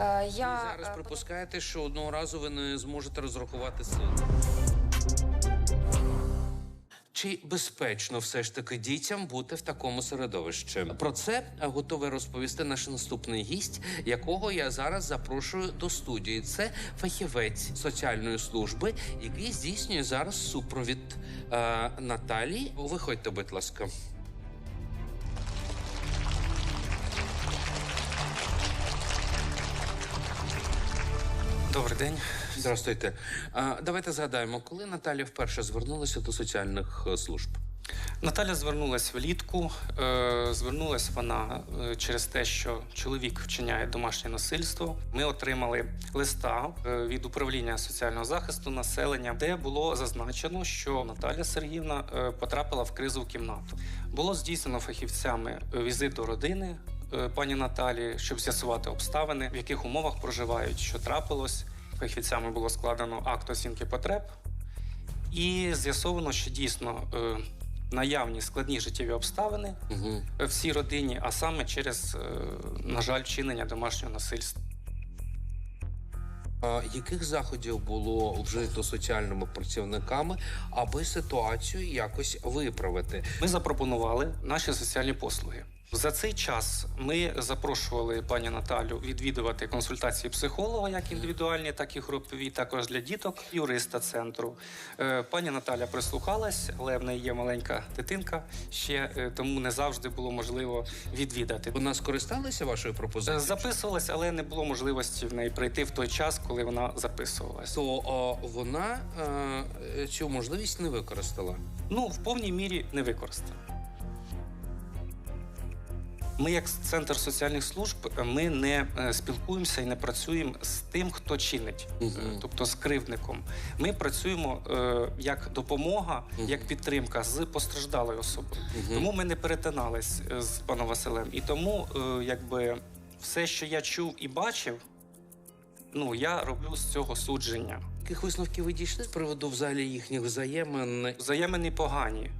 Е, Ви Я зараз е, припускаєте, що одного разу ви не зможете розрахувати сили. Чи безпечно все ж таки дітям бути в такому середовищі? Про це е, готовий розповісти наш наступний гість, якого я зараз запрошую до студії. Це фахівець соціальної служби, який здійснює зараз супровід е, Наталії. Виходьте, будь ласка. Добрий день. Здравствуйте. Давайте згадаємо, коли Наталя вперше звернулася до соціальних е, служб. Наталя звернулась влітку. Е, звернулась вона е, через те, що чоловік вчиняє домашнє насильство. Ми отримали листа від управління соціального захисту населення, де було зазначено, що Наталя Сергіївна потрапила в кризову кімнату. Було здійснено фахівцями візит до родини пані Наталі, щоб з'ясувати обставини, в яких умовах проживають, що трапилось. Фахівцями було складено акт оцінки потреб. І з'ясовано, що дійсно е, наявні складні життєві обставини Угу. е, в цій родині, а саме через, е, на жаль, вчинення домашнього насильства. А яких заходів було вжито соціальними працівниками, аби ситуацію якось виправити? Ми запропонували наші соціальні послуги. За цей час ми запрошували пані Наталю відвідувати консультації психолога, як індивідуальні, так і групові, також для діток, юриста центру. Е, Пані Наталя прислухалась, але в неї є маленька дитинка ще, е, тому не завжди було можливо відвідати. Вона скористалася вашою Е, пропозицією? Записувалась, але не було можливості в неї прийти в той час, коли вона записувалась. То о, вона е, цю можливість не використала. Ну, в повній мірі не використано. Ми, як центр соціальних служб, ми не е, спілкуємося і не працюємо з тим, хто чинить, е, тобто з кривдником. Ми працюємо е, як допомога, Мгм. як підтримка з постраждалою особою. Мгм. Тому ми не перетинались е, з паном Василем. І тому, е, якби все, що я чув і бачив, ну я роблю з цього судження. Яких висновків ви дійшли з приводу взагалі їхніх взаємин? Взаємини погані.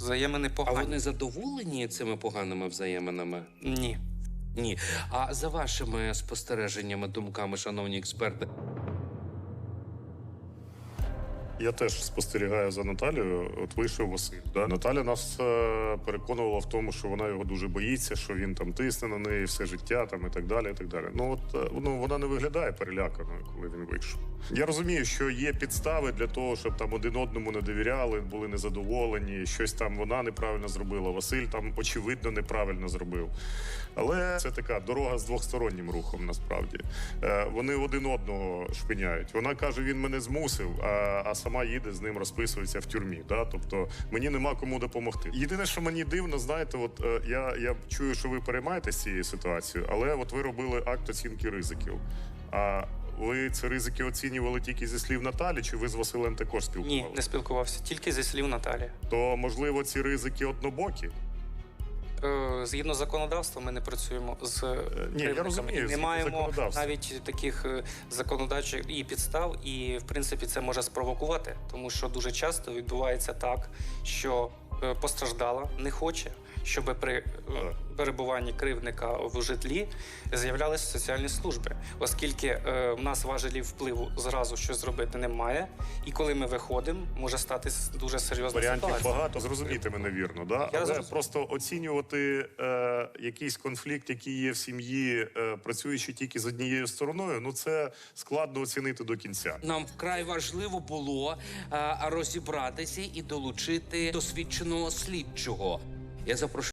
Взаємини А погані. вони задоволені цими поганими взаєминами? Ні. Ні. А за вашими спостереженнями, думками, шановні експерти, Я теж спостерігаю за Наталією. От вийшов Василь. Да? Наталя нас е, переконувала в тому, що вона його дуже боїться, що він там тисне на неї все життя, там і так далі. І так далі. Ну от е, ну, вона не виглядає переляканою, коли він вийшов. Я розумію, що є підстави для того, щоб там один одному не довіряли, були незадоволені. Щось там вона неправильно зробила. Василь там очевидно неправильно зробив. Але це така дорога з двостороннім рухом. Насправді Е, вони один одного шпиняють. Вона каже, він мене змусив, а, а сама їде з ним розписується в тюрмі. Да? Тобто мені нема кому допомогти. Єдине, що мені дивно, знаєте, от е, я, я чую, що ви переймаєтесь цією ситуацією, але от ви робили акт оцінки ризиків. А ви ці ризики оцінювали тільки зі слів Наталі, чи ви з Василем також Ні, не спілкувався, тільки зі слів Наталі. То можливо ці ризики однобокі? Е, Згідно законодавства, ми не працюємо з Ні, я розумію, не маємо навіть таких е, законодавчих і підстав, і в принципі це може спровокувати, тому що дуже часто відбувається так, що е, постраждала не хоче, щоб при е, перебуванні кривдника в житлі з'являлися соціальні служби, оскільки е, в нас важелів впливу зразу щось зробити немає, і коли ми виходимо, може статись дуже серйозна Варіантів ситуація. багато, зрозумійте мене вірно. Да? Але зрозумів. просто оцінювати е, якийсь конфлікт, який є в сім'ї, е, працюючи тільки з однією стороною, ну це складно оцінити до кінця. нам вкрай важливо було е, розібратися і долучити досвідченого слідчого. Я запрошую.